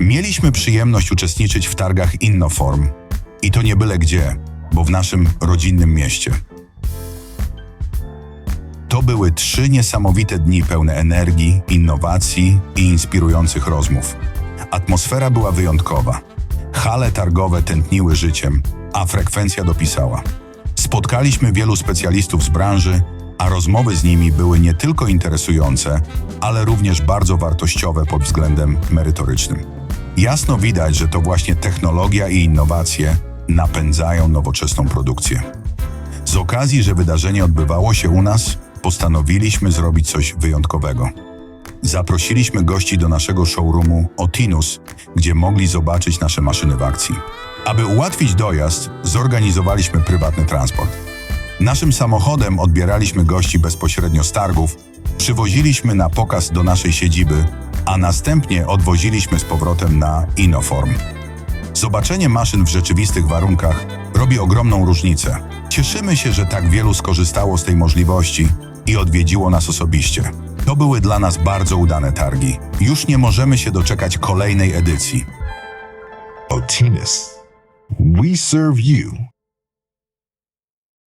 Mieliśmy przyjemność uczestniczyć w targach Innoform. I to nie byle gdzie, bo w naszym rodzinnym mieście. To były trzy niesamowite dni pełne energii, innowacji i inspirujących rozmów. Atmosfera była wyjątkowa. Hale targowe tętniły życiem, a frekwencja dopisała. Spotkaliśmy wielu specjalistów z branży, a rozmowy z nimi były nie tylko interesujące, ale również bardzo wartościowe pod względem merytorycznym. Jasno widać, że to właśnie technologia i innowacje napędzają nowoczesną produkcję. Z okazji, że wydarzenie odbywało się u nas, postanowiliśmy zrobić coś wyjątkowego. Zaprosiliśmy gości do naszego showroomu Otinus, gdzie mogli zobaczyć nasze maszyny w akcji. Aby ułatwić dojazd, zorganizowaliśmy prywatny transport. Naszym samochodem odbieraliśmy gości bezpośrednio z targów, przywoziliśmy na pokaz do naszej siedziby, a następnie odwoziliśmy z powrotem na Inoform. Zobaczenie maszyn w rzeczywistych warunkach robi ogromną różnicę. Cieszymy się, że tak wielu skorzystało z tej możliwości i odwiedziło nas osobiście. To były dla nas bardzo udane targi. Już nie możemy się doczekać kolejnej edycji. Otinus. We serve you